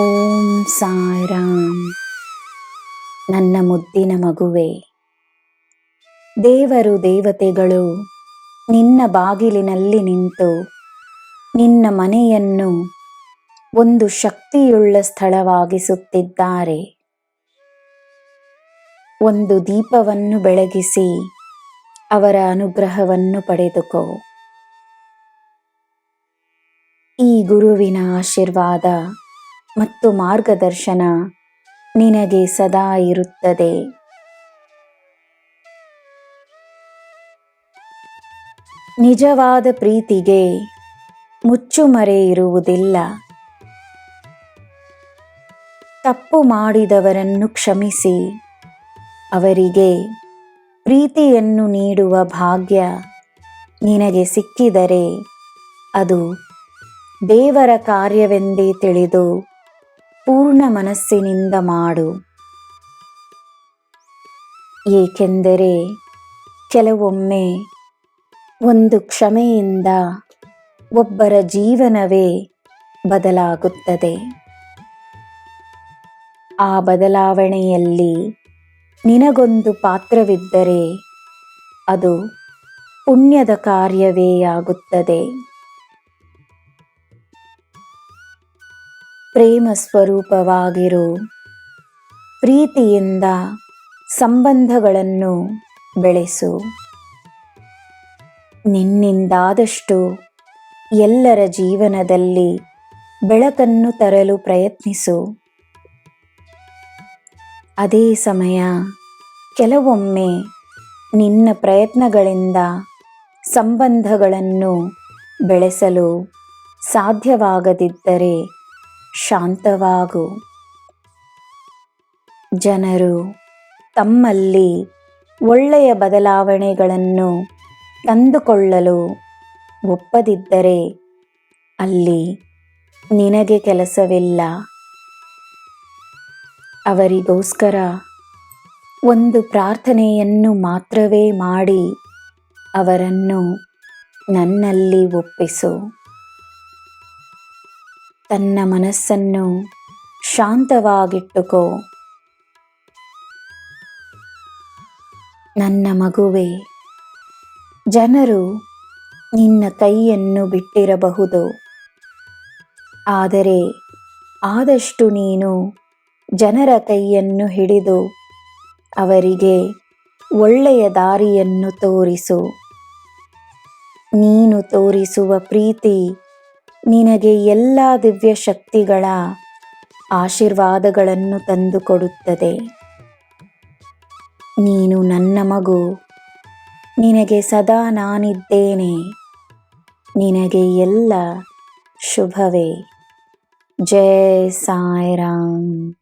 ಓಂ ಸಾರಾಂ. ನನ್ನ ಮುದ್ದಿನ ಮಗುವೆ, ದೇವರು ದೇವತೆಗಳು ನಿನ್ನ ಬಾಗಿಲಿನಲ್ಲಿ ನಿಂತು ನಿನ್ನ ಮನೆಯನ್ನು ಒಂದು ಶಕ್ತಿಯುಳ್ಳ ಸ್ಥಳವಾಗಿಸುತ್ತಿದ್ದಾರೆ. ಒಂದು ದೀಪವನ್ನು ಬೆಳಗಿಸಿ ಅವರ ಅನುಗ್ರಹವನ್ನು ಪಡೆದುಕೋ. ಈ ಗುರುವಿನ ಆಶೀರ್ವಾದ ಮತ್ತು ಮಾರ್ಗದರ್ಶನ ನಿನಗೆ ಸದಾ ಇರುತ್ತದೆ. ನಿಜವಾದ ಪ್ರೀತಿಗೆ ಮುಚ್ಚುಮರೆ ಇರುವುದಿಲ್ಲ. ತಪ್ಪು ಮಾಡಿದವರನ್ನು ಕ್ಷಮಿಸಿ. ಅವರಿಗೆ ಪ್ರೀತಿಯನ್ನು ನೀಡುವ ಭಾಗ್ಯ ನಿನಗೆ ಸಿಕ್ಕಿದರೆ ಅದು ದೇವರ ಕಾರ್ಯವೆಂದೇ ತಿಳಿದು ಪೂರ್ಣ ಮನಸ್ಸಿನಿಂದ ಮಾಡು. ಏಕೆಂದರೆ ಕೆಲವೊಮ್ಮೆ ಒಂದು ಕ್ಷಮೆಯಿಂದ ಒಬ್ಬರ ಜೀವನವೇ ಬದಲಾಗುತ್ತದೆ. ಆ ಬದಲಾವಣೆಯಲ್ಲಿ ನಿನಗೊಂದು ಪಾತ್ರವಿದ್ದರೆ ಅದು ಪುಣ್ಯದ ಕಾರ್ಯವೇ ಆಗುತ್ತದೆ. ಪ್ರೇಮ ಸ್ವರೂಪವಾಗಿರು. ಪ್ರೀತಿಯಿಂದ ಸಂಬಂಧಗಳನ್ನು ಬೆಳೆಸು. ನಿನ್ನಿಂದಾದಷ್ಟು ಎಲ್ಲರ ಜೀವನದಲ್ಲಿ ಬೆಳಕನ್ನು ತರಲು ಪ್ರಯತ್ನಿಸು. ಅದೇ ಸಮಯ ಕೆಲವೊಮ್ಮೆ ನಿನ್ನ ಪ್ರಯತ್ನಗಳಿಂದ ಸಂಬಂಧಗಳನ್ನು ಬೆಳೆಸಲು ಸಾಧ್ಯವಾಗದಿದ್ದರೆ ಶಾಂತವಾಗು. ಜನರು ತಮ್ಮಲ್ಲಿ ಒಳ್ಳೆಯ ಬದಲಾವಣೆಗಳನ್ನು ತಂದುಕೊಳ್ಳಲು ಒಪ್ಪದಿದ್ದರೆ ಅಲ್ಲಿ ನಿನಗೆ ಕೆಲಸವಿಲ್ಲ. ಅವರಿಗೋಸ್ಕರ ಒಂದು ಪ್ರಾರ್ಥನೆಯನ್ನು ಮಾತ್ರವೇ ಮಾಡಿ ಅವರನ್ನು ನನ್ನಲ್ಲಿ ಒಪ್ಪಿಸು. ತನ್ನ ಮನಸ್ಸನ್ನು ಶಾಂತವಾಗಿಟ್ಟುಕೋ. ನನ್ನ ಮಗುವೆ, ಜನರು ನಿನ್ನ ಕೈಯನ್ನು ಬಿಟ್ಟಿರಬಹುದು. ಆದರೆ ಆದಷ್ಟು ನೀನು ಜನರ ಕೈಯನ್ನು ಹಿಡಿದು ಅವರಿಗೆ ಒಳ್ಳೆಯ ದಾರಿಯನ್ನು ತೋರಿಸು. ನೀನು ತೋರಿಸುವ ಪ್ರೀತಿ ನಿನಗೆ ಎಲ್ಲ ದಿವ್ಯ ಶಕ್ತಿಗಳ ಆಶೀರ್ವಾದಗಳನ್ನು ತಂದುಕೊಡುತ್ತದೆ. ನೀನು ನನ್ನ ಮಗು. ನಿನಗೆ ಸದಾ ನಾನಿದ್ದೇನೆ. ನಿನಗೆ ಎಲ್ಲ ಶುಭವೇ. ಜಯ ಸಾಯಿರಾಮ್.